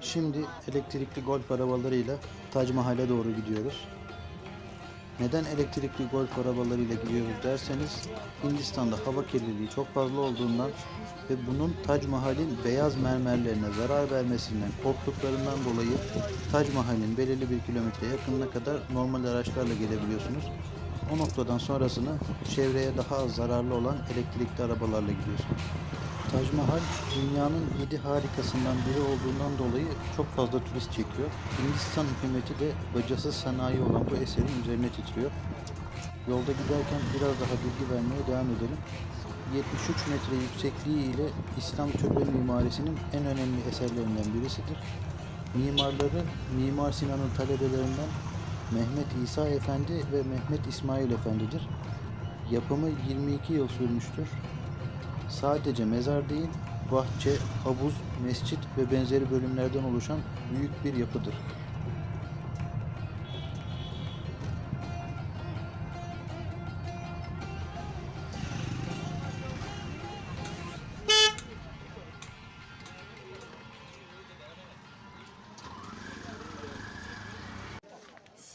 Şimdi elektrikli golf arabalarıyla Tac Mahal'e doğru gidiyoruz. Neden elektrikli golf arabalarıyla gidiyoruz derseniz Hindistan'da hava kirliliği çok fazla olduğundan ve bunun Tac Mahal'in beyaz mermerlerine zarar vermesinden korktuklarından dolayı Tac Mahal'in belirli bir kilometre yakınına kadar normal araçlarla gelebiliyorsunuz. O noktadan sonrasını çevreye daha az zararlı olan elektrikli arabalarla gidiyorsunuz. Tac Mahal dünyanın yedi harikasından biri olduğundan dolayı çok fazla turist çekiyor. Hindistan hükümeti de bacasız sanayi olan bu eserin üzerine titriyor. Yolda giderken biraz daha bilgi vermeye devam edelim. 73 metre yüksekliği ile İslam türbe mimarisinin en önemli eserlerinden birisidir. Mimarları Mimar Sinan'ın talebelerinden Mehmet İsa Efendi ve Mehmet İsmail Efendi'dir. Yapımı 22 yıl sürmüştür. Sadece mezar değil, bahçe, havuz, mescit ve benzeri bölümlerden oluşan büyük bir yapıdır.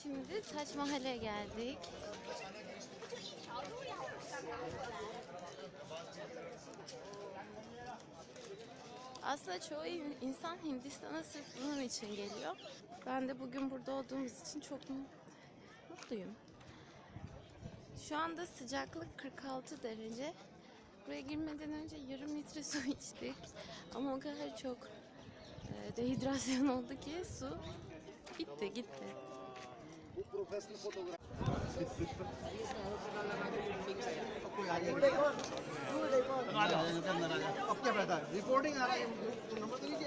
Şimdi Taç Mahal'e geldik. Aslında çoğu in- insan Hindistan'a sırf bunun için geliyor. Ben de bugün burada olduğumuz için çok mu- mutluyum. Şu anda sıcaklık 46 derece. Buraya girmeden önce yarım litre su içtik. Ama o kadar çok e, dehidrasyon oldu ki su bitti gitti. अब क्या रिकॉर्डिंग आ रहा है। नंबर तो नहीं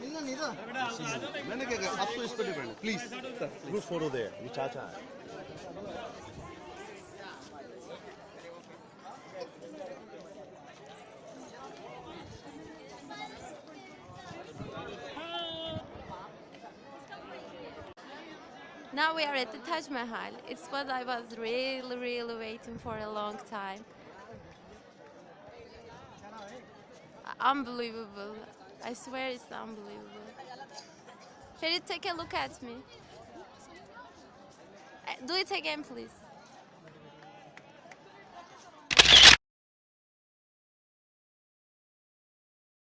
मिलना नहीं था मैंने क्या आप तो इस पर depend please sir good photo दे चाचा Now we are at the Taj Mahal. It's what I was really, really waiting for a long time. Unbelievable. I swear it's unbelievable. Ferit, take a look at me. Uh, Do it again, please.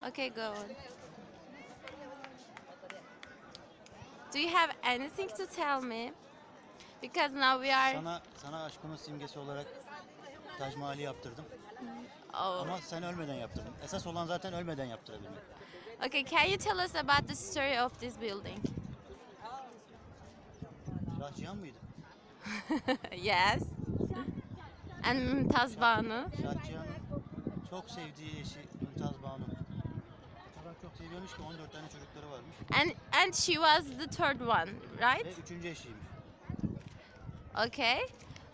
Okay, go on. Do you have anything to tell me? Because now we are. Sana sana aşkımın simgesi olarak Tac Mahal'i yaptırdım. Oh. Ama sen ölmeden yaptırdım. Esas olan zaten ölmeden yaptırabilmek. Okay, can you tell us about the story of this building? Şah Cihan mıydı? yes. And Mumtaz Banu. Şah Cihan'ın çok sevdiği eşi Mümtaz Banu. O kadar ki 14 tane çocukları varmış. And and she was the third one, Ve right? üçüncü eşiymiş. Okay.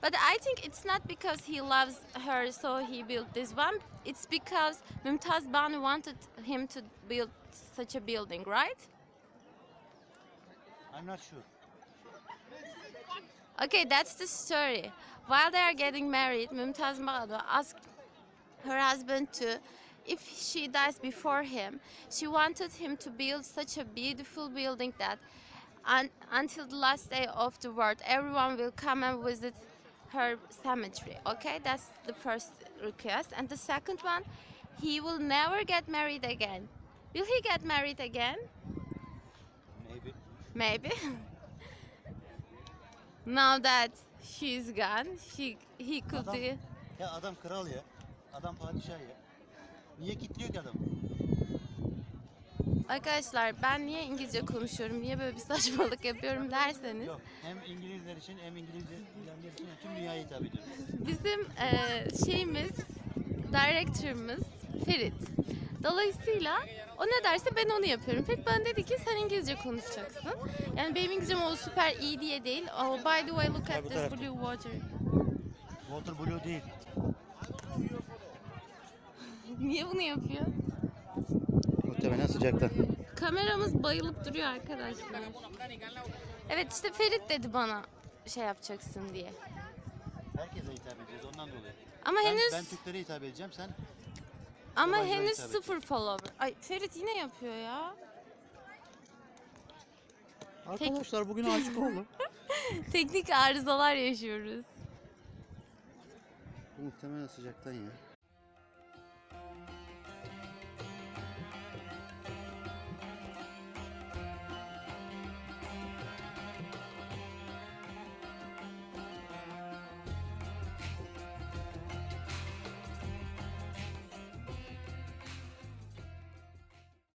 But I think it's not because he loves her so he built this one. It's because Mumtaz Banu wanted him to build such a building, right? I'm not sure. Okay, that's the story. While they are getting married, Mumtaz Mahal asked her husband to, if she dies before him, she wanted him to build such a beautiful building that un- until the last day of the world, everyone will come and visit her cemetery. Okay, that's the first request. And the second one, he will never get married again. Will he get married again? Maybe. Maybe. now that she's gone, she he could Adam- do. Ya adam kral ya. Adam padişah ya. Niye kitliyor ki adamı? Arkadaşlar ben niye İngilizce konuşuyorum, niye böyle bir saçmalık yapıyorum derseniz Yok. Hem İngilizler için hem İngilizce bilenler için hem tüm dünyaya hitap ediyoruz. bizim eee, şeyimiz, director'ımız Ferit. Dolayısıyla o ne derse ben onu yapıyorum. Ferit bana dedi ki sen İngilizce konuşacaksın. Yani benim İngilizcem o süper iyi diye değil. Oh, by the way look at this blue water. Water Blue değil. Niye bunu yapıyor? Muhtemelen sıcaktan. Kameramız bayılıp duruyor arkadaşlar. Evet işte Ferit dedi bana şey yapacaksın diye. Herkese hitap ediyoruz ondan dolayı. Ama Ben, henüz ben Türklere hitap edeceğim sen Ama henüz sıfır follower. Ay Ferit yine yapıyor ya. Arkadaşlar bugün aşık oldu. Teknik arızalar yaşıyoruz. Muhtemelen sıcaktan ya.